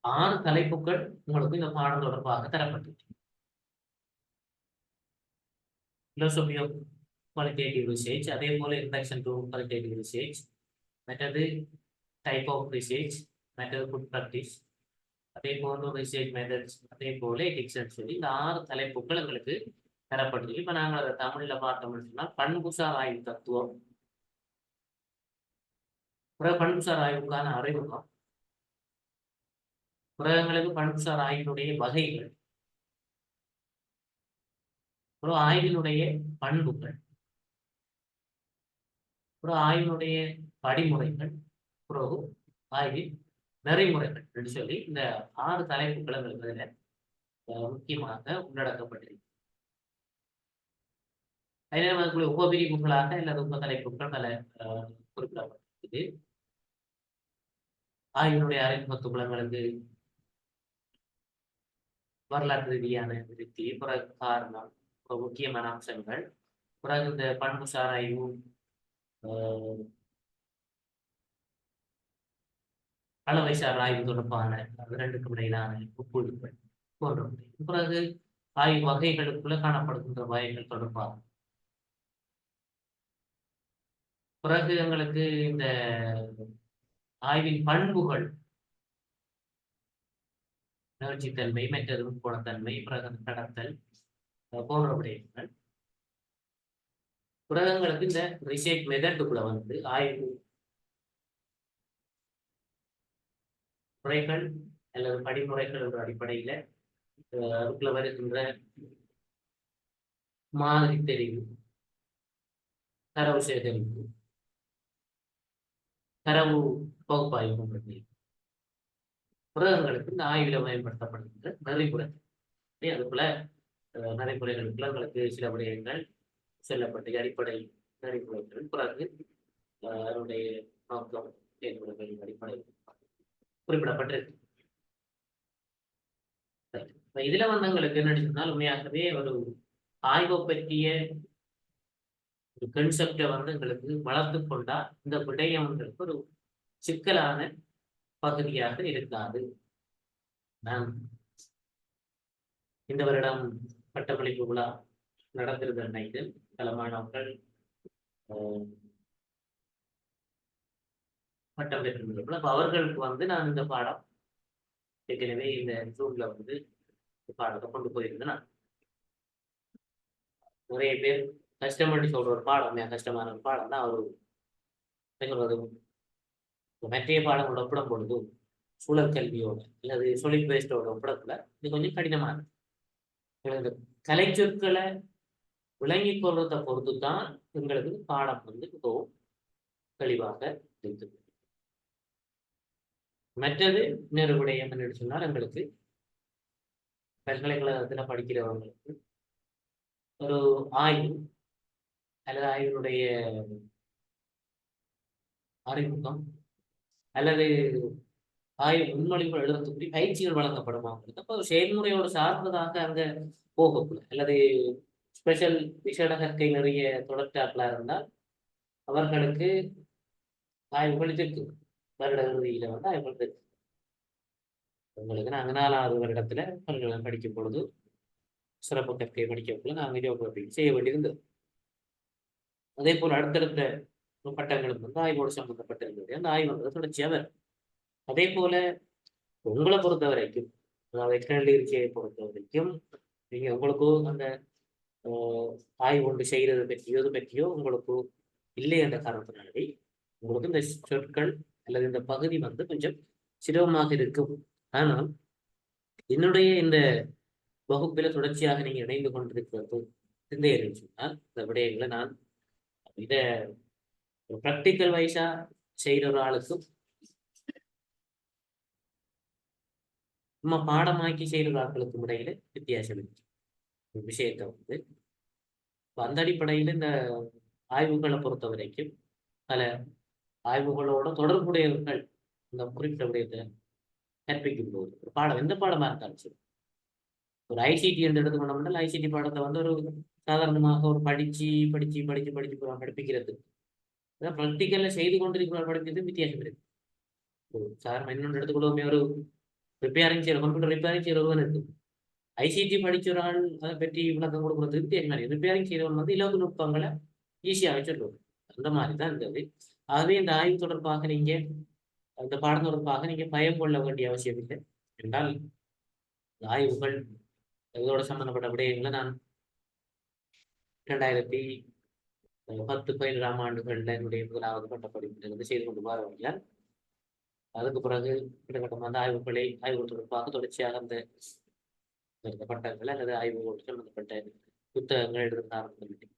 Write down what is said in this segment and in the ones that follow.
ஆறு தலைப்புகள் உங்களுக்கு இந்த பாடம் தொடர்பாக தரப்பட்டிருக்கு. Philosophy of qualitative research அதே போல introduction to குவாலிட்டேட்டிவ் research மற்றது டைப் ஆஃப் research மற்றது குட் ப்ராக்டிஸ் அதே போன்ற research மெத்தட்ஸ் அதே போல ethics சொல்லி இந்த ஆறு தலைப்புகள் எங்களுக்கு தரப்பட்டிருக்கு. இப்போ நாங்கள் அதை தமிழில் பார்த்தோம்னு சொன்னால் பண்புசார் ஆய்வு தத்துவம். பிறகு பண்புசார் ஆய்வுக்கான அறிமுகம். புரதங்களுக்கு பழுப்புசார் ஆய்வினுடைய வகைகள். அப்புறம் ஆய்வினுடைய பண்புகள். அப்புறம் ஆய்வினுடைய படிமுறைகள் பிறகு ஆய்வின் நெறிமுறைகள் என்று சொல்லி இந்த ஆறு தலைப்புகளும் எங்களுக்கு முக்கியமாக உள்ளடக்கப்பட்டிருக்கு. அதில் நமக்கு உபபிரிவுகளாக அல்லது உப தலைப்புகள் பல குறிப்பிடப்பட்டிருக்குது. ஆய்வினுடைய அறிமுக துகளங்களுக்கு வரலாற்று ரீதியான விருத்தி பிறகு காரணம் முக்கியமான அம்சங்கள். பிறகு இந்த பண்புசார் ஆய்வு ஆஹ், அளவைசார் ஆய்வு தொடர்பான அது ரெண்டுக்கும் இடையிலான ஒப்புழைப்புகள் போன்றவை பிறகு ஆய்வு வகைகளுக்குள்ள காணப்படுகின்ற வகைகள் தொடர்பாக. பிறகு எங்களுக்கு இந்த ஆய்வின் பண்புகள் நெகிழ்ச்சித்தன்மை மற்றதும் குணத்தன்மை பிறகு கடத்தல் அஹ் போன்ற விடயங்கள். இந்த ரிசர்ச் மெதட்டுக்குள்ள வந்து ஆய்வு முறைகள் அல்லது படிமுறைகள் என்ற அடிப்படையில அஹ் அதுக்குள்ள வருகின்ற மாதிரி தெரிவு தரவு சேகரிப்பு தரவு பகுப்பாய்வு பண்றது புரதங்களுக்கு இந்த ஆய்வில் பயன்படுத்தப்படுகின்ற நெறிமுறை சரி, அதுக்குள்ள நடைமுறைகளுக்குள்ள உங்களுக்கு சில விடயங்கள் சொல்லப்பட்ட அடிப்படை நெறிமுறைகள் பிறகு அஹ், அதனுடைய நோக்கம் செயல்முறைகளின் அடிப்படையில் குறிப்பிடப்பட்டிருக்கு சரி. இப்ப இதுல வந்து உங்களுக்கு என்ன சொன்னால் உண்மையாகவே ஒரு ஆய்வை பற்றிய ஒரு கன்செப்டை வந்து எங்களுக்கு வளர்த்து கொண்டா இந்த விடயம் எங்களுக்கு ஒரு சிக்கலான பகுதியாக இருக்காது. நான் இந்த வருடம் பட்டமளிப்பு விழா நடந்திருந்த நினைத்து பல மாணவர்கள் ஆஹ், பட்டம் பெற்றிருந்தார்கள் அப்போ அவர்களுக்கு வந்து நான் இந்த பாடம் ஏற்கனவே இந்த ஜூன்ல வந்து பாடத்தை கொண்டு போயிருந்தேன். நான். நிறைய பேர் கஷ்டப்பட்டு சொல்ற ஒரு பாடம் கஷ்டமான ஒரு பாடம் தான் அவரு சொல்றது மற்றைய பாடங்களோட ஒப்பிடும் பொழுது சூழல் கல்வியோட அல்லது சொலிட் பேஸ்டோட ஒப்பிடத்துல இது கொஞ்சம் கடினமானது இந்த கலை சொற்களை விளங்கி கொள்றதை பொறுத்து தான் எங்களுக்கு பாடம் வந்து மிகவும் தெளிவாக இருக்குது மற்றது இன்னொரு விடயம் என்னன்னு சொன்னால் எங்களுக்கு பல்கலைக்கழகத்தில் படிக்கிறவங்களுக்கு ஒரு ஆய்வு அல்லது ஆய்வினுடைய அறிமுகம் அல்லது ஆய்வு முன்மொழிவுகள் எழுதக்கூடிய பயிற்சிகள் வழங்கப்படுமா அவங்களுக்கு அப்போ செயல்முறையோடு சார்ந்ததாக அங்க போகக்கூடாது அல்லது ஸ்பெஷல் விசேட கற்கை நிறைய தொடர்ச்சாக்களா இருந்தால் அவர்களுக்கு ஆய்வுகள் இருக்கு வருட இறுதியில வந்து ஆய்வுகள் இருக்கு உங்களுக்கு நாங்கள் நாலாவது வருடத்துல பல்கலை படிக்கும் பொழுது சிறப்பு கற்கை படிக்கக்குள்ள நாங்கள் ஜியோகிராஃபி செய்ய வேண்டியிருந்தது அதே போல் அடுத்தடுத்த பட்டங்களும் வந்து ஆய்வோடு சம்பந்தப்பட்டிருந்தது அந்த ஆய்வுன்றது தொடர்ச்சியாக வரும். அதே போல உங்களை பொறுத்த வரைக்கும் அதாவது எக்ஸ்டர்னல் பொறுத்த வரைக்கும் நீங்க உங்களுக்கும் அந்த ஆஹ், ஆய்வு ஒன்று செய்யறது பற்றியோ இது பற்றியோ உங்களுக்கு இல்லை என்ற காரணத்தினாலே உங்களுக்கு இந்த சொற்கள் அல்லது இந்த பகுதி வந்து கொஞ்சம் சிரமமாக இருக்கும். ஆனால் என்னுடைய இந்த வகுப்பில தொடர்ச்சியாக நீங்க இணைந்து கொண்டிருக்கிறது சிந்தையர்கள் சொன்னால் இந்த விடயங்களை நான் இதை ஒரு ப்ராக்டிக்கல் வைஸா செய்யற ஒரு ஆளுக்கும் நம்ம பாடமாக்கி செய்யற ஆட்களுக்கும் இடையில வித்தியாசம் இருக்கு. விஷயத்தை வந்து அந்த அடிப்படையில் இந்த ஆய்வுகளை பொறுத்த வரைக்கும் பல ஆய்வுகளோட தொடர்புடையவர்கள் இந்த குறிப்பிட்ட விடயத்தை கற்பிக்கும் போது ஒரு பாடம் எந்த பாடமா இருந்தாலும் சரி. ஒரு ஐசிடி என்று எடுத்துக்கொண்டோம்னால் ஐசிடி பாடத்தை வந்து ஒரு சாதாரணமாக ஒரு படிச்சு படிச்சு படிச்சு படிச்சு படிப்பிக்கிறது அதான் ப்ராக்டிக்கல்ல செய்து கொண்டிருக்கிற படிக்கிறது வித்தியாசம் இருக்கு. சார் சாதாரண இன்னொன்று எடுத்துக்கொள்வோமே ஒரு ரிப்பேரிங் செய்யற கம்ப்யூட்டர் ரிப்பேரிங் செய்யறவன் இருக்கும் ஐசிடி படிச்ச ஒரு ஆள் அதை பற்றி விளக்கம் கொடுக்குறதுக்கு தெரியும் ரிப்பேரிங் செய்யறவன் வந்து இலவு நுட்பங்களை ஈஸியாக சொல்லுவோம் அந்த மாதிரி தான் இருந்தது ஆகவே இந்த ஆய்வு தொடர்பாக நீங்க அந்த பாடம் தொடர்பாக நீங்க பயம் கொள்ள வேண்டிய அவசியம் இல்லை. என்றால் இந்த ஆய்வுகள் இதோட சம்பந்தப்பட்ட விடயங்களை நான் இரண்டாயிரத்தி பத்து பதினேழாம் ஆண்டுகளில் என்னுடைய முதலாவது பட்ட படிப்பிலிருந்து செய்து கொண்டு வர அதுக்கு பிறகு கிட்டத்தட்ட அந்த ஆய்வுகளை ஆய்வுகள் தொடர்பாக தொடர்ச்சியாக அந்த பட்டங்கள் அல்லது ஆய்வுகளோடு சம்பந்தப்பட்ட புத்தகங்கள் எழுதுறது ஆரம்பித்து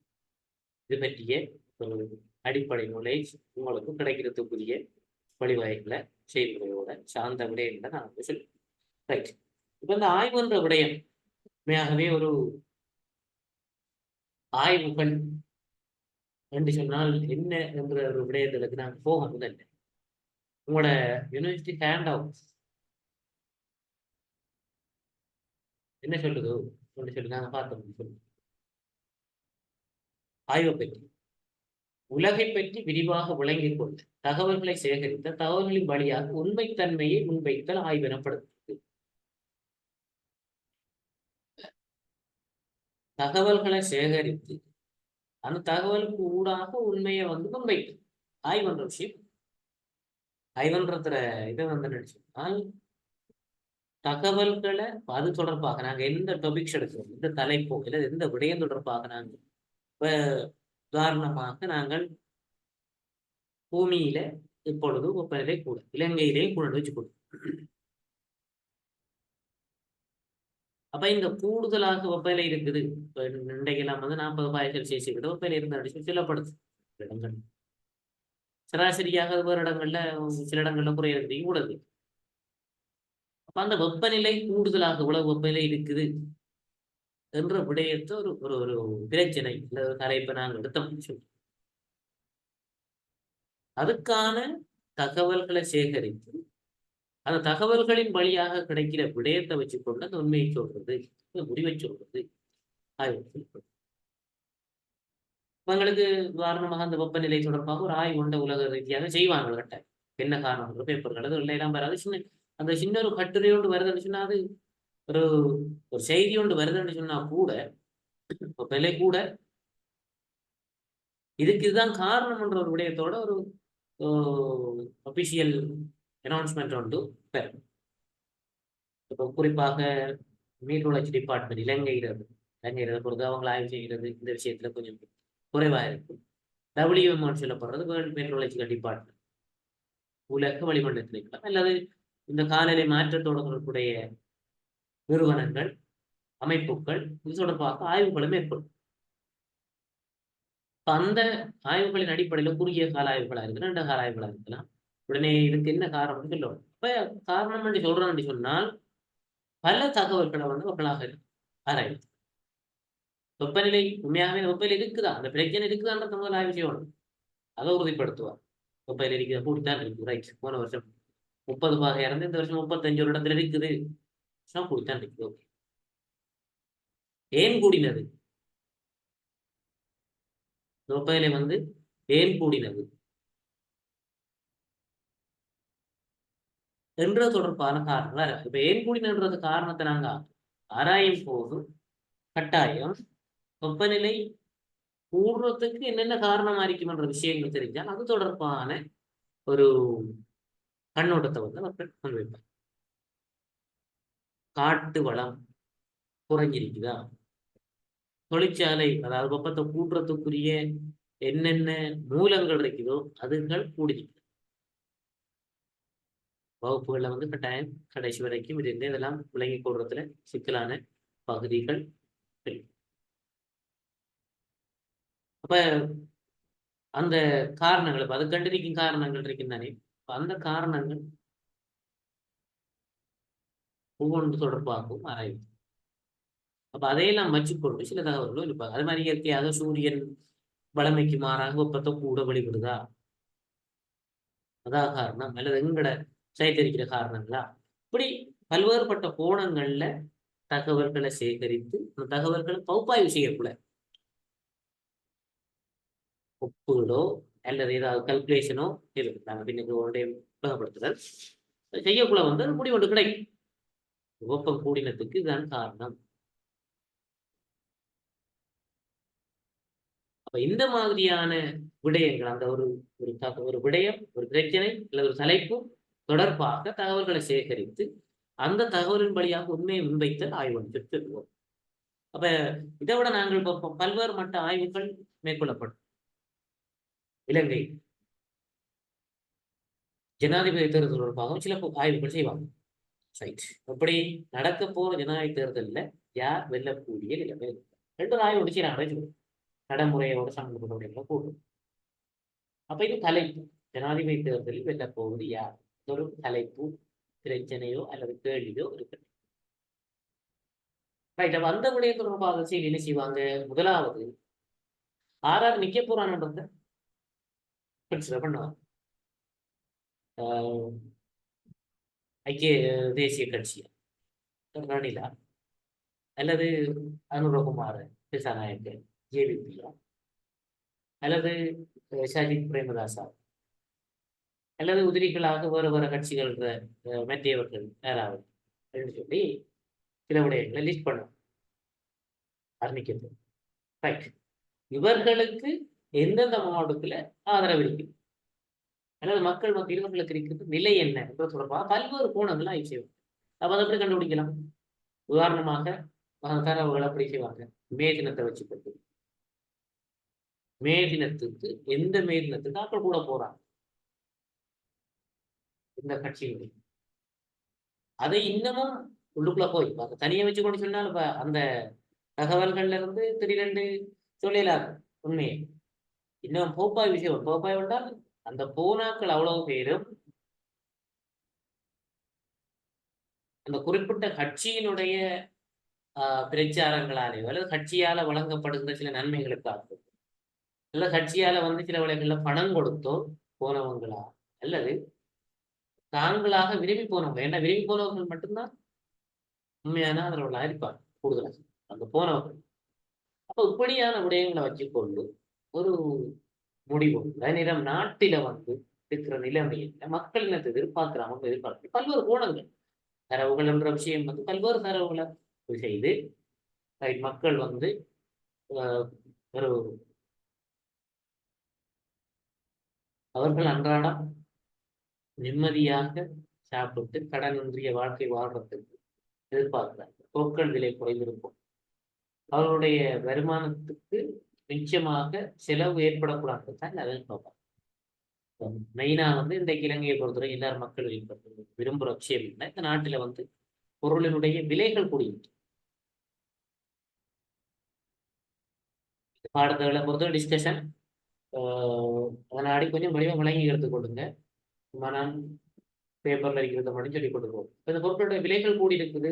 இது பற்றிய ஒரு அடிப்படை நாலேஜ் உங்களுக்கு கிடைக்கிறதுக்குரிய வழிவகைகளை செயல்முறையோட சார்ந்த விடயங்களை நான் வந்து சொல்லுவேன் ரைட் இப்போ இந்த ஆய்வுன்ற விடயம் உண்மையாகவே ஒரு ஆய்வுகள் என்று சொன்னால் என்ன என்ற ஒரு விடயத்திற்கு நாங்கள் போக முதல்ல உங்களோட யூனிவர்சிட்டி ஹேண்ட் அவுட் என்ன சொல்லுது? ஒன்று சொல்லி நாங்கள் பார்த்தோம் சொல்லு ஆய்வை பற்றி. உலகை பற்றி விரிவாக விளங்கிக் கொண்டு தகவல்களை சேகரித்த தகவல்களின் வழியாக உண்மைத்தன்மையை முன்வைத்தல் ஆய்வு எனப்படுகிறது தகவல்களை சேகரித்து அந்த தகவலுக்கு ஊடாக உண்மையை வந்து முன்வைக்கும் ஆய்வுன்ற விஷயம் ஆய்வுன்றதுல இதை வந்து நினைச்சோம்னால் தகவல்களை அது தொடர்பாக நாங்க எந்த டொபிக்ஸ் எடுக்கிறோம் எந்த தலைப்போ இல்லை எந்த விடயம் தொடர்பாக நாங்கள் இப்போ உதாரணமாக நாங்கள் பூமியில இப்பொழுது வெப்பநிலை கூட இலங்கையிலேயும் கூட வச்சு கொடுக்கும் அப்ப இங்க கூடுதலாக வெப்பநிலை இருக்குது. இப்ப இன்றைக்கெல்லாம் வந்து நாற்பது பாய் செல்சியஸ் விட வெப்பநிலை இருந்து அடிச்சு சொல்லப்படுது இடங்கள். சராசரியாக வேறு இடங்கள்ல சில இடங்கள்ல குறையிறது கூடது அப்ப அந்த வெப்பநிலை கூடுதலாக இவ்வளவு வெப்பநிலை இருக்குது. என்ற விடயத்தை ஒரு ஒரு ஒரு பிரச்சனை இல்லை ஒரு தலைப்பை நாங்கள் எடுத்தோம் அதுக்கான தகவல்களை சேகரித்து அந்த தகவல்களின் வழியாக கிடைக்கிற விடயத்தை வச்சுக்கொண்டு அந்த உண்மையை சொல்றது முடிவை சொல்றது ஆய்வு உங்களுக்கு உதாரணமாக அந்த வெப்பநிலை தொடர்பாக ஒரு ஆய்வு கொண்ட உலக ரீதியாக செய்வாங்க கட்ட என்ன காரணம் பேப்பர்கள் அது எல்லாம் வராது. சின்ன அந்த சின்ன ஒரு கட்டுரையோண்டு வருதுன்னு சொன்னா அது ஒரு ஒரு செய்தி ஒன்று வருதுன்னு சொன்னா கூட வெப்பநிலை கூட இதுக்கு இதுதான் காரணம்ன்ற ஒரு விடயத்தோட ஒரு அபிஷியல் அனௌன்ஸ்மெண்ட் உண்டு பெறும் இப்போ குறிப்பாக நீர் வளர்ச்சி டிபார்ட்மெண்ட் இலங்கைகிறது இலங்கையில பொறுத்து அவங்கள ஆய்வு செய்கிறது இந்த விஷயத்துல கொஞ்சம் குறைவாக இருக்கும் டபிள்யூஎம்ஆர் சொல்லப்படுறது வேர்ல்டு நீர் வளர்ச்சிகள் டிபார்ட்மெண்ட் உலக வளிமண்டலத்தில் இருக்கலாம் அல்லது இந்த காலநிலை மாற்றத்தோடு தொடர்புடைய நிறுவனங்கள் அமைப்புகள் இது தொடர்பாக ஆய்வுகளை மேற்கொள்ளும். அந்த ஆய்வுகளின் அடிப்படையில் குறுகிய கால ஆய்வுகளாக இருக்கலாம் நீண்ட கால ஆய்வுகளாக இருக்கலாம். உடனே இதுக்கு என்ன காரணம் சொல்லுவோம் இப்ப காரணம் என்று சொல்றோம் சொன்னால் பல தகவல்களை வந்து மக்களாக ஆராய்வு வெப்பநிலை உண்மையாகவே வெப்பநிலை இருக்குதா? அந்த பிரச்சனை இருக்குதான்றத முதல் ஆய்வு செய்யணும் அதை உறுதிப்படுத்துவார். வெப்பநிலை இருக்குது கூடித்தான் இருக்குது. ரைட். போன வருஷம் முப்பது பாக இறந்து இந்த வருஷம் முப்பத்தஞ்சு ஒரு இடத்துல இருக்குது. கூடித்தான் இருக்குது. ஓகே. ஏன் கூடினது? வெப்பநிலை வந்து ஏன் கூடினது? என்ற தொடர்பான காரணங்களா? இருக்கு இப்ப ஏன் கூடினன்றது காரணத்தை நாங்க ஆராயும் போது கட்டாயம் வெப்பநிலை கூடுறதுக்கு என்னென்ன காரணமா இருக்கும்ன்ற விஷயங்கள் தெரிஞ்சால் அது தொடர்பான ஒரு கண்ணோட்டத்தை வந்து அவர்கள் முன்வைப்பார். காட்டு வளம் குறைஞ்சிருக்குதா? தொழிற்சாலை அதாவது வெப்பத்தை கூட்டுறதுக்குரிய என்னென்ன மூலங்கள் இருக்குதோ அதுகள் கூடியிருக்கு வகுப்புகளில் வந்து கட்டாயம் கடைசி வரைக்கும் இது இதெல்லாம் விளங்கி கொடுறதுல சிக்கலான பகுதிகள் அப்ப அந்த காரணங்கள் இப்போ அது கண்டிருக்கும் காரணங்கள் இருக்குந்தானே அந்த காரணங்கள் ஒவ்வொன்று தொடர்பாகவும் ஆராய்வு அப்ப அதையெல்லாம் வச்சுக்கொண்டு சில தகவல்களும் இருப்பாங்க அது மாதிரி இயற்கையாக சூரியன் வளமைக்கு மாறாக வெப்பத்தை கூட வெளிவிடுதா? அதான் காரணம் அல்லது எங்கட சேகரிக்கிற காரணங்களா? இப்படி பல்வேறுபட்ட கோணங்கள்ல தகவல்களை சேகரித்து அந்த தகவல்களை பகுப்பாய்வு செய்யக்கூட ஒப்புகளோ அல்லது ஏதாவது கல்குலேஷனோ இருக்கு. நாங்கள் பின்னுக்கு செய்யக்குள்ள வந்து முடிவு ஒன்று கிடைக்கும். வெப்பம் கூடினத்துக்கு இதுதான் காரணம். அப்ப இந்த மாதிரியான விடயங்கள் அந்த ஒரு ஒரு த- ஒரு விடயம் ஒரு பிரச்சனை அல்லது ஒரு தலைப்பு தொடர்பாக தகவல்களை சேகரித்து அந்த தகவலின் வழியாக உண்மையை முன்வைத்தல் ஆய்வு பெறுவோம் அப்ப இதை விட நாங்கள் பார்ப்போம் பல்வேறு மட்ட ஆய்வுகள் மேற்கொள்ளப்படும். இலங்கை ஜனாதிபதி தேர்தல் தொடர்பாகவும் சில ஆய்வுகள் செய்வாங்க. ரைட் அப்படி நடக்க போற ஜனாதிபதி தேர்தலில் யார் வெல்லக்கூடிய நிலைமை? ரெண்டு ஒரு ஆய்வு செய்யறாங்க நடைமுறையோட சம்பந்தப்பட்ட கூட்டம். அப்ப இது தலைப்பு. ஜனாதிபதி தேர்தலில் வெல்லப்போவது யார்? ஒரு தலைப்பு பிரச்சனையோ அல்லது கேள்வியோ இருக்கு ரைட் அப்ப அந்த விடயம் தொடர்பாக செய்தி என்ன செய்வாங்க முதலாவது ஆர் ஆர் நிக்க போறான்ன்றத கன்சிடர் பண்ணுவாங்க ஐக்கிய தேசிய கட்சியா ரணிலா அல்லது அனுரகுமார் திசாநாயக்க ஜேவிபியா அல்லது அஹ், சஜித் பிரேமதாசா அல்லது உதிரிகளாக வேறு வேறு கட்சிகள் மத்தியவர்கள் நேராவது யாராவது சொல்லி சில விடயங்களை லிஸ்ட் பண்ணும் ஆரம்பிக்கிறது ரைட் இவர்களுக்கு எந்தெந்த மாவட்டத்துல ஆதரவு இருக்கு? அல்லது மக்கள் மத்தியில் இவர்களுக்கு இருக்கிறது நிலை என்ன? என்பது தொடர்பாக பல்வேறு கோணங்கள் ஆய்வு செய்வாங்க. அப்போ அதை எப்படி கண்டுபிடிக்கலாம்? உதாரணமாக தரவுகள் அப்படி செய்வாங்க. மேதினத்தை வச்சு கொண்டு மேதினத்துக்கு எந்த மேதினத்துக்கு தினத்துக்கு கூட போறாங்க. இந்த கட்சியுடைய அதை இன்னமும் உள்ளுக்குள்ள போய் அதை தனியை வச்சு கொண்டு சொன்னால் இப்ப அந்த தகவல்கள்ல இருந்து திடீரென்று சொல்லலாது உண்மையை. இன்னும் போப்பாய் விஷயம் போப்பாய் என்றால் அந்த பூனாக்கள் அவ்வளவு பேரும் அந்த குறிப்பிட்ட கட்சியினுடைய ஆஹ், பிரச்சாரங்களாலேயோ அல்லது கட்சியால வழங்கப்படுகின்ற சில நன்மைகளுக்காக அல்லது கட்சியால வந்து சில வழிகளில் பணம் கொடுத்தோ போனவங்களா அல்லது தாங்களாக விரும்பி போனவங்க. ஏன்னா விரும்பி போனவர்கள் மட்டும்தான் உண்மையான ஆதரவுகளாக அறிப்பார் கூடுதலாக. அங்க போனவர்கள் அப்போ இப்படியான விடயங்களை வச்சுக்கொண்டு ஒரு முடிவு நேரம் நாட்டில வந்து இருக்கிற நிலைமையில மக்கள் இனத்தை எதிர்பார்க்கிறாங்க எதிர்பார்க்க பல்வேறு கோணங்கள். தரவுகள் என்ற விஷயம் வந்து பல்வேறு தரவுகளை செய்து மக்கள் வந்து ஆஹ், ஒரு அவர்கள் அன்றாடம் நிம்மதியாக சாப்பிட்டு கடனின்றிய வாழ்க்கை வாழ்றதுக்கு எதிர்பார்க்கிறாங்க பொருட்கள் விலை குறைந்திருக்கும். அவர்களுடைய வருமானத்துக்கு நிச்சயமாக செலவு ஏற்படக்கூடாது தான் அதை பார்ப்பாங்க மெயினா வந்து இன்றைக்கு இலங்கையை பொறுத்தவரை எல்லார் மக்கள் விரும்புறது விரும்புகிற விஷயம் இல்லை இந்த நாட்டுல வந்து பொருளினுடைய விலைகள் கூடியிருக்கு. பாடத்துகளை பொறுத்தவரை டிஸ்கஷன் அதனாடி கொஞ்சம் வடிவம் விளங்கி எடுத்துக்கொள்ளுங்க மனம் பேப்பர்ல இருக்கிறது மட்டும் சொல்லி கொடுக்குறோம் இப்ப இந்த பொருட்களுடைய விலைகள் கூடி இருக்குது.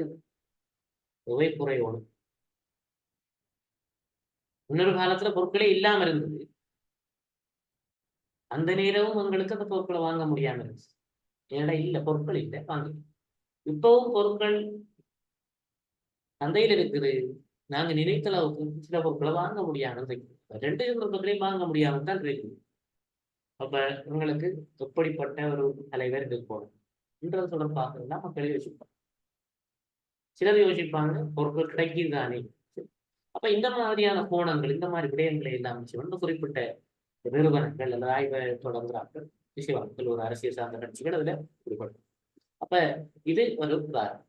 தொகை குறையணும் இன்னொரு காலத்துல பொருட்களே இல்லாம இருந்தது. அந்த நேரமும் உங்களுக்கு அந்த பொருட்களை வாங்க முடியாம இருந்துச்சு. ஏன்னா இல்ல பொருட்கள் இல்லை வாங்க. இப்பவும் பொருட்கள் சந்தையில இருக்குது. நாங்க நினைத்த அளவுக்கு சில பொருட்களை வாங்க முடியாம இருக்குது ரெண்டு பொருட்களையும் வாங்க முடியாமல் தான் இருக்குது. அப்ப உங்களுக்கு எப்படிப்பட்ட ஒரு தலைவர் இருக்கணும் என்றது தொடர்பாக எல்லாம் மக்கள் யோசிப்பாங்க. சிலர் யோசிப்பாங்க பொருட்கள் கிடைக்குதானே. அப்ப இந்த மாதிரியான கோணங்கள் இந்த மாதிரி விடயங்களை எல்லாம் வந்து குறிப்பிட்ட நிறுவனங்கள் அல்லது ஆய்வை தொடங்குறார்கள் விஷயவாக்கள் ஒரு அரசியல் சார்ந்த கட்சிகள் அதுல குறிப்பிடும் அப்ப இது ஒரு உதாரணம்.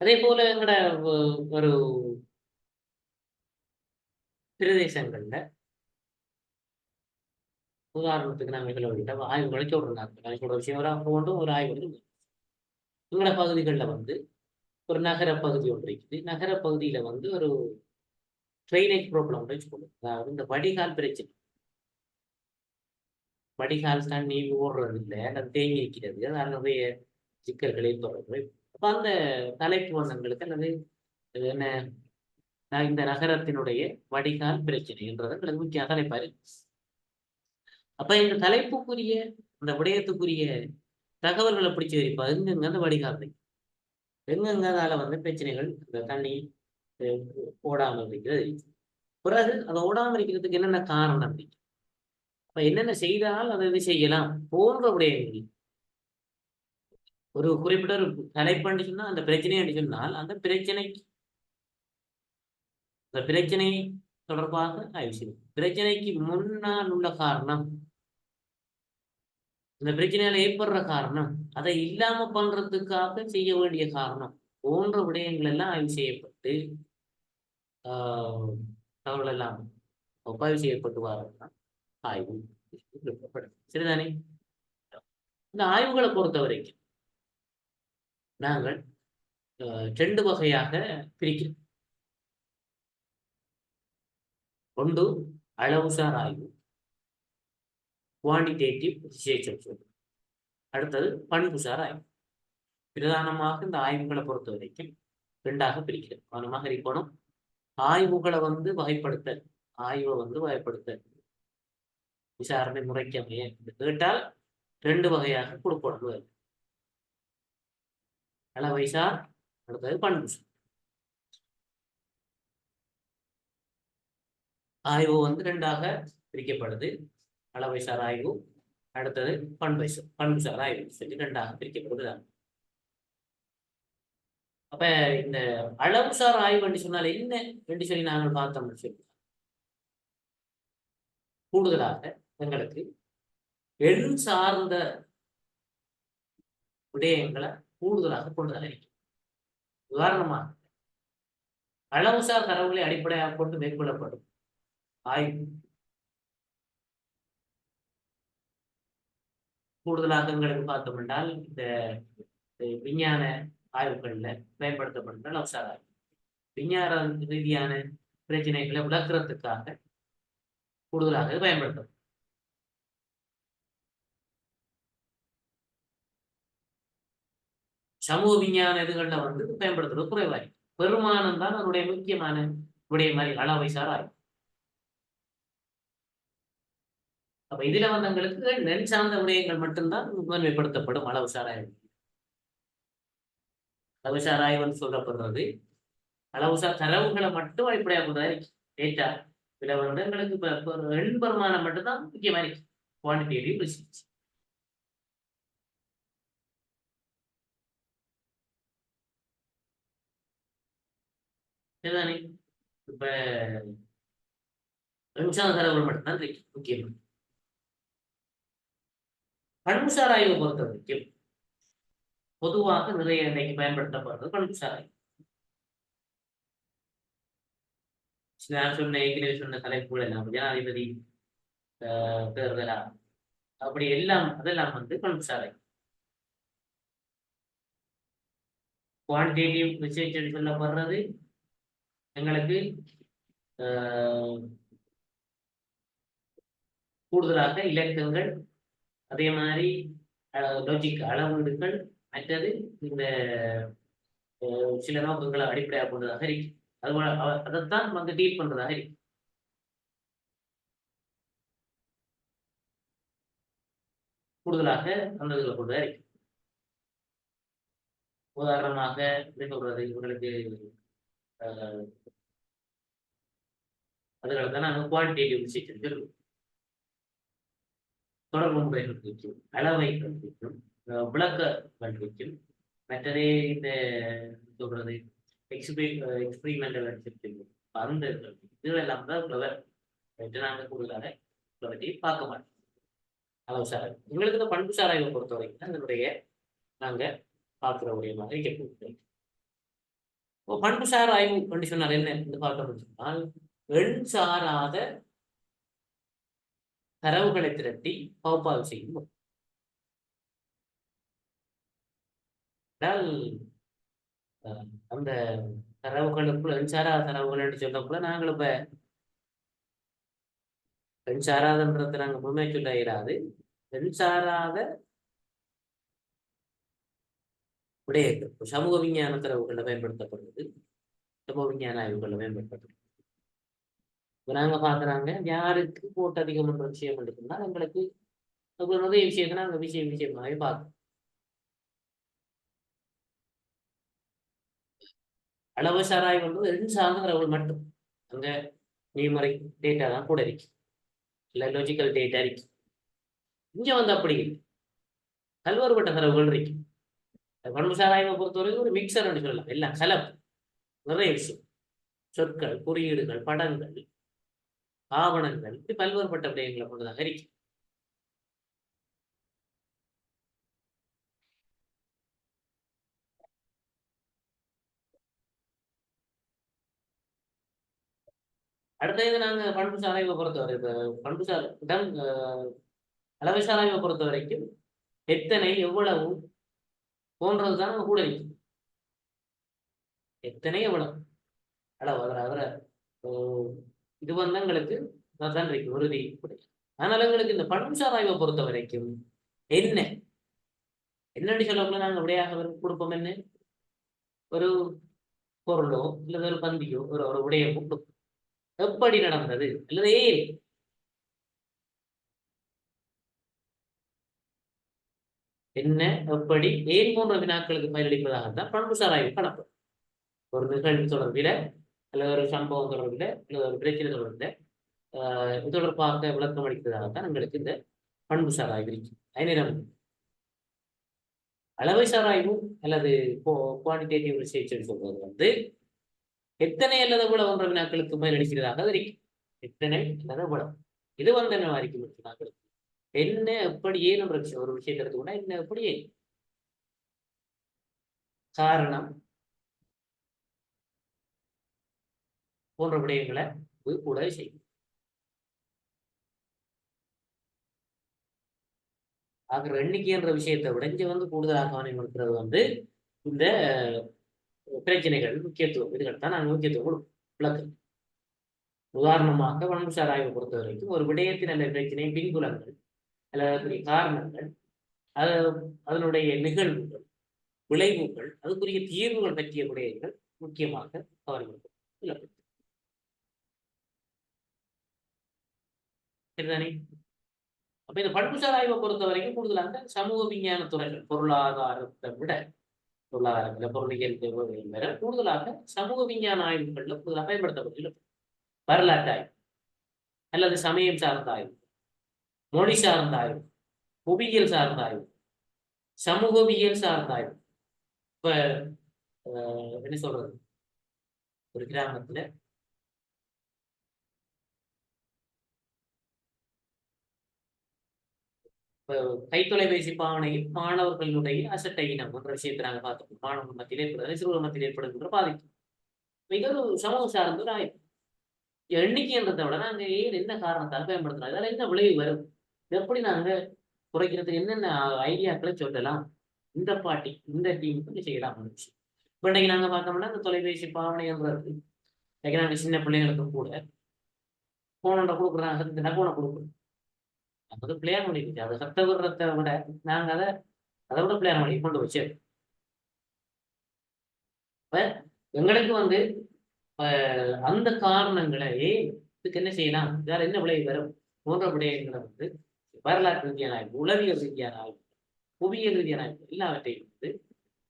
அதே போல எங்கட ஒரு பிரதேசங்கள்ல உதாரணத்துக்கு நாங்கள் சொல்ல ஆய்வுகளை சொல்றாங்க நான் சொல்ற விஷயம். ஒரு கொண்டு ஒரு ஆய்வு வந்து எங்களோட பகுதிகளில் வந்து ஒரு நகர பகுதி ஒன்று இருக்குது. நகர பகுதியில் வந்து ஒரு ட்ரைனேஜ் ப்ராப்ளம் ஒன்று வச்சுக்கணும் அதாவது இந்த வடிகால் பிரச்சனை. வடிகால் தண்ணி ஓடுறது இல்லை அல்லது தேங்கி இருக்கிறது அதனால நிறைய சிக்கல்களை தொடர்பு. அப்போ அந்த தலைப்பு வண்ணங்களுக்கு அல்லது என்ன இந்த நகரத்தினுடைய வடிகால் பிரச்சனை என்றது எங்களுக்கு முக்கிய தலைப்பாக இருக்கு அப்ப இந்த தலைப்புக்குரிய இந்த விடயத்துக்குரிய தகவல்களை பிடிச்சி வைப்பா. எங்கெங்க அந்த வடிகால் எங்கெங்க அதால வந்து பிரச்சனைகள் இந்த தண்ணி ஓடாமல் இருக்கிறது பிறகு அதை ஓடாமல் இருக்கிறதுக்கு என்னென்ன காரணம் இருக்கு? அப்ப என்னென்ன செய்தால் அதை இது செய்யலாம்? போன்ற விடயங்கள். ஒரு குறிப்பிட்ட ஒரு தலைப்புன்னு சொன்னா அந்த பிரச்சனை என்று சொன்னால் அந்த பிரச்சனை அந்த பிரச்சனை தொடர்பாக ஆய்வு செய்யும் பிரச்சனைக்கு முன்னால் உள்ள காரணம். இந்த பிரச்சனையால ஏற்படுற காரணம் அதை இல்லாம பண்றதுக்காக செய்ய வேண்டிய காரணம் போன்ற விடயங்கள் எல்லாம் ஆய்வு செய்யப்பட்டு ஆஹ் எல்லாம் ஒப்பாய்வு செய்யப்பட்டு வரதான் ஆய்வு. சரிதானே? இந்த ஆய்வுகளை பொறுத்த வரைக்கும் நாங்கள் ரெண்டு வகையாக பிரிக்கிறோம். ஒன்று அளவுசார் ஆய்வு குவான்டிடேட்டிவ் ரிசர்ச் சொல்லுவோம் அடுத்தது பண்புசார் ஆய்வு பிரதானமாக இந்த ஆய்வுகளை பொறுத்த வரைக்கும் ரெண்டாக பிரிக்கிறது கவனமாக இருக்கணும் ஆய்வுகளை வந்து வகைப்படுத்தல் ஆய்வை வந்து வகைப்படுத்தல் விசாரணை முறைக்கு அமைய கேட்டால் ரெண்டு வகையாக கொடுக்கணும் அளவைசார் அடுத்தது பண்புசார் ஆய்வு வந்து ரெண்டாக பிரிக்கப்படுது. அளவைசார் ஆய்வு அடுத்தது பண்பைசார் பண்புசார் ஆய்வு சொல்லி ரெண்டாக பிரிக்கப்படுது. அப்ப இந்த அளவுசார் ஆய்வு என்று சொன்னால் என்ன என்று சொல்லி நாங்கள் பார்த்தோம்னு சொல்லி. கூடுதலாக எங்களுக்கு எண் சார்ந்த விடயங்களை கூடுதலாக கொண்டுதான் இருக்கும் உதாரணமாக அளவுசார் தரவுகளை அடிப்படையாக கொண்டு மேற்கொள்ளப்படும். ஆய்வு கூடுதலாக எங்களுக்கு பார்த்தோம் என்றால் இந்த விஞ்ஞான ஆய்வுகள்ல பயன்படுத்தப்படுகிற அளவுசார் ஆய்வு விஞ்ஞான ரீதியான பிரச்சனைகளை விளக்குறதுக்காக கூடுதலாக பயன்படுத்தும் சமூக விஞ்ஞான இதுகளில் வந்து பயன்படுத்துறது குறைவாய் பெருமானம் தான் அதனுடைய முக்கியமான விடயமாறி அளவை சார் ஆய்வு அப்ப இதுல வந்தவங்களுக்கு நெல் சார்ந்த விடயங்கள் மட்டும்தான் முதன்மைப்படுத்தப்படும் அளவு சாராயம் அளவு சாராயம்னு ஆய்வுன்னு சொல்லப்படுறது அளவுசார் தரவுகளை மட்டும் அடிப்படையாக கொண்டதா டேட்டா சில வருடங்களுக்கு இப்போ எண் பெருமானம் மட்டும்தான் முக்கியமா இருக்கு. குவான்டிடேட்டிவ் ரிசர்ச் சரிதானே? இப்ப மின்சார தரவுகள் மட்டும்தான் இருக்கு முக்கியமா. பண்புசார் ஆய்வை பொறுத்த வரைக்கும் பொதுவாக நிறைய இன்னைக்கு பயன்படுத்தப்படுறது பண்புசார் ஆய்வு நான் சொன்ன ஏற்கனவே சொன்ன தலைப்புகள் எல்லாம் ஜனாதிபதி தேர்தலா அப்படி எல்லாம் அதெல்லாம் வந்து பண்புசார் ஆய்வு ரிசர்ச் சொல்லப்படுறது எங்களுக்கு கூடுதலாக இலக்கங்கள் அதே மாதிரி லாஜிக் அளவீடுகள் மற்றது இந்த சில நோக்கங்களை அடிப்படையாக கொண்டதாக இருக்கு. அது அதைத்தான் வந்து டீல் பண்றதாக இருக்கு. கூடுதலாக அந்த இதில் கொண்டதாக இருக்கு. உதாரணமாக என்ன சொல்றது இவங்களுக்கு அதனால தான் நாங்கள் குவான்டிடேட்டிவ் விஷயத்தில் சொல்லுவோம். தொடர்பு முறைகள் குறிக்கும் அளவை குறிக்கும் விளக்கங்கள் கண்டுபிடிக்கும் மற்றதே இந்த சொல்றது எக்ஸ்பிரி எக்ஸ்பிரிமெண்டல் ரிசர்ச் அந்த இதெல்லாம் தான் ஃப்ளவர் நாங்கள் கூடுதலாக பற்றி பார்க்க மாட்டோம் அளவு சார் எங்களுக்கு இந்த பண்பு சாராய்வை பொறுத்த வரைக்கும் அதனுடைய நாங்கள் பார்க்குற உடையமாக இருக்கக்கூடாது பண்பு சார் ஆய்வு பண்ணி சொன்னால் என்ன இந்த பார்க்க சொன்னால் எண் சாராத தரவுகளை திரட்டி பகுப்பாய்வு செய்யும் அந்த தரவுகளுக்குள்ள எண்சாரா தரவுகள் என்று சொல்லக்குள்ள நாங்கள் இப்ப எண் நாங்கள் முழுமை சொல்ல இயலாது. எண் சாராத சமூக விஞ்ஞான தரவுகளில் பயன்படுத்தப்படுகிறது சமூக விஞ்ஞான ஆய்வுகளில் பயன்படுத்தப்படுது இப்போ நாங்கள் பார்க்குறாங்க யாருக்கு போட்டு அதிகம்ன்ற விஷயம் எடுக்குன்னா எங்களுக்கு நிறைய விஷயத்தை நாங்கள் விஷயம் விஷயமாகவே பார்க்கணும் அளவு சாராய் வந்து ரெண்டு சார்ந்த மட்டும். அங்கே நியூமரை டேட்டா தான் கூட இருக்கு. இல்லை லாஜிக்கல் டேட்டா இருக்கு. இங்கே வந்து அப்படி இல்லை. கல்வறுபட்ட தரவுகள் இருக்கு. பண்பு ஆய்வை பொறுத்தவரைக்கும் ஒரு மிக்சர் சொல்லலாம். எல்லாம் கலப்பு. நிறைய விஷயம். சொற்கள் குறியீடுகள் படங்கள் ஆவணங்கள் இப்படி பல்வேறுபட்ட விடயங்களை கொண்டதாக இருக்கு அடுத்தது நாங்க பண்புசார் பொறுத்தவரை இப்ப பண்புசார் இடம் அஹ், அளவுசார் பொறுத்த வரைக்கும் எத்தனை எவ்வளவு போன்றதுதான் நம்ம கூட இருக்கு எத்தனை எவ்வளவு? அளவு அதில் அதில் இது வந்து எங்களுக்கு தான் இருக்கு உறுதி. அதனால எங்களுக்கு இந்த பண்புசார் ஆய்வை பொறுத்த வரைக்கும் என்ன என்னன்னு சொல்லக்குள்ள நாங்கள் விடையாக கொடுப்போம் என்ன? ஒரு பொருளோ இல்லது ஒரு பந்தியோ ஒரு ஒரு விடயமோ கொடுப்போம் எப்படி நடந்தது? அல்லது ஏன்? என்ன எப்படி ஏன் போன்ற வினாக்களுக்கு பதிலளிப்பதாகத்தான் பண்புசார் ஆய்வு கணக்கு ஒரு நிகழ்வு தொடர்பில அல்லது ஒரு சம்பவம் தொடர்பில் அல்லது ஒரு பிரச்சனை தொடர்பில் இது தொடர்பாக விளக்கம் அளிக்கிறதாகத்தான் எங்களுக்கு இந்த பண்புசார் ஆய்வு இருக்கு அதே நேரம் அளவைசார் ஆய்வு அல்லது குவான்டிடேட்டிவ் ரிசர்ச் சொல்றது வந்து எத்தனை அல்லது எவ்வளவு போன்ற வினாக்களுக்கு பதிலளிக்கிறதாக அளிக்கிறதாக இருக்கு எத்தனை அல்லது எவ்வளவு. இது வந்து என்ன அறிக்கை வினாக்களுக்கு என்ன எப்படி ஏன் ஒரு விஷயத்தை எடுத்துக்கொண்டா என்ன எப்படி ஏன்? காரணம் போன்ற விடயங்களை இது கூட செய்யும். ஆகிற எண்ணிக்கைன்ற விஷயத்தை விட வந்து கூடுதலாக கவனம் இருக்கிறது வந்து இந்த பிரச்சனைகள் முக்கியத்துவம். இதுகள் தான் நாங்கள் முக்கியத்துவம் விளக்கு. உதாரணமாக வன்புசார் ஆய்வை பொறுத்த வரைக்கும் ஒரு விடயத்தின் அல்ல பிரச்சனை பின்புலங்கள் அல்லது காரணங்கள் அது அதனுடைய நிகழ்வுகள் விளைவுகள் அதுக்குரிய தீர்வுகள் பற்றிய விடயங்கள் முக்கியமாக கவனிக்கும் விளக்கு. சரிதானே அப்ப இந்த பண்புசார் ஆய்வை பொறுத்த வரைக்கும் கூடுதலாக சமூக விஞ்ஞான துறைகள் பொருளாதாரத்தை விட பொருளாதாரத்துல பொருளியல் தேவைகள் வேற கூடுதலாக சமூக விஞ்ஞான ஆய்வுகள்ல கூடுதலாக பயன்படுத்தப்படுகிறது வரலாற்று ஆய்வு அல்லது சமயம் சார்ந்த ஆய்வு மொழி சார்ந்த ஆய்வு புவியியல் சார்ந்த ஆய்வு சமூகவியல் சார்ந்த ஆய்வு. இப்ப ஆஹ், என்ன சொல்றது? ஒரு கிராமத்துல கைத்தொலைபேசி பாவனை மாணவர்களுடைய அசட்டை இனம் என்ற விஷயத்தை நாங்க பார்த்தோம் மாணவர்கள் மத்தியில் ஏற்படுறது சிறுவர் மத்தியில் ஏற்படுகின்ற பாதிப்பு. மிக ஒரு சமூக சார்ந்த ஒரு ஆய்வு எண்ணிக்கைன்றதை விட நாங்கள் ஏன் என்ன காரணத்தால் பயன்படுத்துறோம்? இதனால என்ன விளைவு வரும்? எப்படி நாங்க குறைக்கிறதுக்கு என்னென்ன ஐடியாக்களை சொல்லலாம்? இந்த பாட்டி இந்த டீமுக்கு செய்யலாம். விஷயம் இப்போ இன்னைக்கு நாங்க பார்த்தோம்னா இந்த தொலைபேசி பாவனைன்றது இன்னைக்கு சின்ன பிள்ளைங்களுக்கும் கூட போன கொடுக்குறாங்க இந்த நகோனை கொடுக்குறோம் நமக்கு பிளான் பண்ணி பண்ணிடுச்சு அதை சத்த விடுறத விட நாங்க அதை அதை விட பிளான் பண்ணி கொண்டு வச்சு எங்களுக்கு வந்து அந்த காரணங்களை இதுக்கு என்ன செய்யலாம்? வேற என்ன விளைவு வரும்? போன்ற விடயங்களை வந்து வரலாற்று ரீதியான ஆய்வு உளவியல் ரீதியான ஆய்வு புவியியல் ரீதியான ஆய்வு எல்லாவற்றையும் வந்து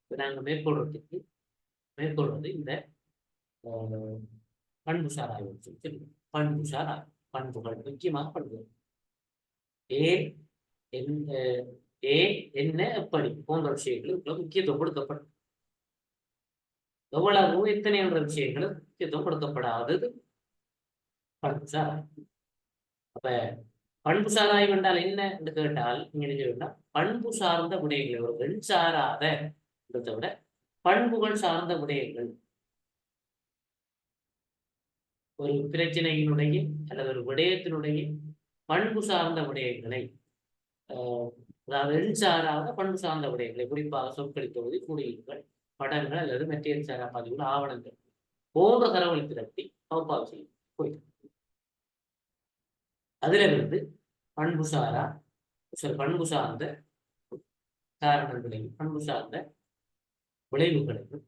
இப்ப நாங்க மேற்கொள்றதுக்கு மேற்கொள்வது இந்த பண்புசார் ஆய்வு. சொல்லி பண்புசார் ஆய்வு. பண்புகள் முக்கியமாக பண்புகள். ஏ என்ன ஏன் என்ன எப்படி? போன்ற விஷயங்களுக்கு முக்கியத்துவம் கொடுக்கப்படும். எவ்வளவு எத்தனை என்ற விஷயங்களுக்கு முக்கியத்துவம் கொடுக்கப்படாதது? பண்புசார் அப்ப பண்புசார் ஆய்வு என்றால் என்ன என்று கேட்டால் நீங்க என்ன சொல்லுன்னா பண்பு சார்ந்த விடயங்கள் ஒரு எண் சாராத விட பண்புகள் சார்ந்த விடயங்கள். ஒரு பிரச்சனையினுடைய அல்லது ஒரு விடயத்தினுடைய பண்பு சார்ந்த விடயங்களை ஆஹ், அதாவது எண் பண்பு சார்ந்த விடயங்களை குறிப்பாக சொற்கள் தொகுதி குறியீடுகள் படங்கள் அல்லது மெட்டீரியல் சாரா பதிவுகள் ஆவணங்கள் போன்ற தரவுகளை திரட்டி பகுப்பாய்வு செய்யும். அதுல அதிலிருந்து பண்பு சாரா sorry, பண்பு சார்ந்த காரணங்களையும் பண்பு சார்ந்த விளைவுகளையும்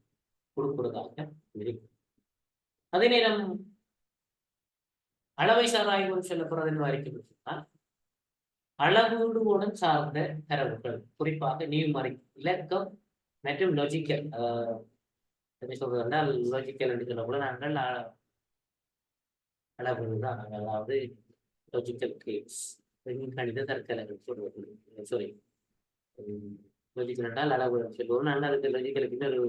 கொடுப்பதாக இருக்கும். அதே நேரம் அளவை சார் ஆய்வு சொல்லப்படுறது என்று அறிக்கைப்பட்டிருந்தால் அளவீடுகளுடன் சார்ந்த தரவுகள் குறிப்பாக நியூமரிக் இலக்கம் மற்றும் லொஜிக்கல் என்ன சொல்றது என்றால் லாஜிக்கல் எடுக்கிற கூட நாங்கள் அளவுகள் தான் நாங்கள் அதாவது லாஜிக்கல் கேட்ஸ் கணித தற்கலைகள் சொல்வது சாரி லாஜிக்கல் என்றால் அளவுகள் சொல்லுவோம் நான் அதுக்கு லாஜிக்கலுக்கு இன்னொரு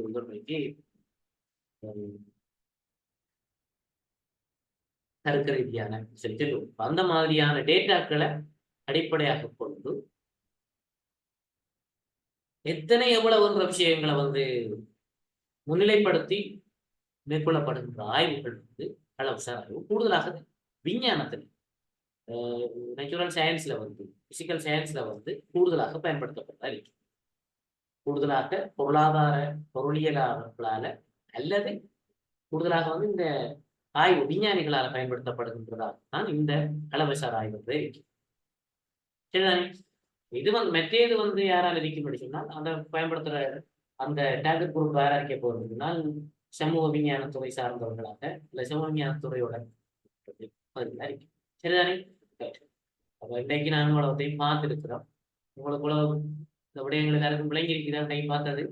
தர்க்க ரீதியான சரி அந்த மாதிரியான டேட்டாக்களை அடிப்படையாக கொண்டு எத்தனை எவ்வளவுன்ற விஷயங்களை வந்து முன்னிலைப்படுத்தி மேற்கொள்ளப்படுகின்ற ஆய்வுகள் வந்து களவசார் ஆய்வு கூடுதலாக விஞ்ஞானத்தில் நேச்சுரல் சயின்ஸ்ல வந்து பிசிக்கல் சயின்ஸ்ல வந்து கூடுதலாக பயன்படுத்தப்பட்டதா இருக்கு. கூடுதலாக பொருளாதார பொருளியலாளர்களால அல்லது கூடுதலாக வந்து இந்த ஆய்வு விஞ்ஞானிகளால் பயன்படுத்தப்படுகின்றதா தான் இந்த அளவுசார் ஆய்வு சரிதானே? இது வந்து மெத்தேது வந்து யாரால் இருக்கும் சொன்னால் அந்த பயன்படுத்துற அந்த டார்கெட் குரூப் யாரா இருக்க போறதுனால் சமூக விஞ்ஞானத்துறை சார்ந்தவர்களாக இல்ல சமூக விஞ்ஞானத்துறையோட இருக்கு. சரிதானே? அப்ப இன்னைக்கு நான் உங்களை பார்த்துருக்கிறோம். உங்களுக்கு இந்த விடயங்களுக்கு யாருக்கும் விளங்கி இருக்கிறதா பார்த்தது?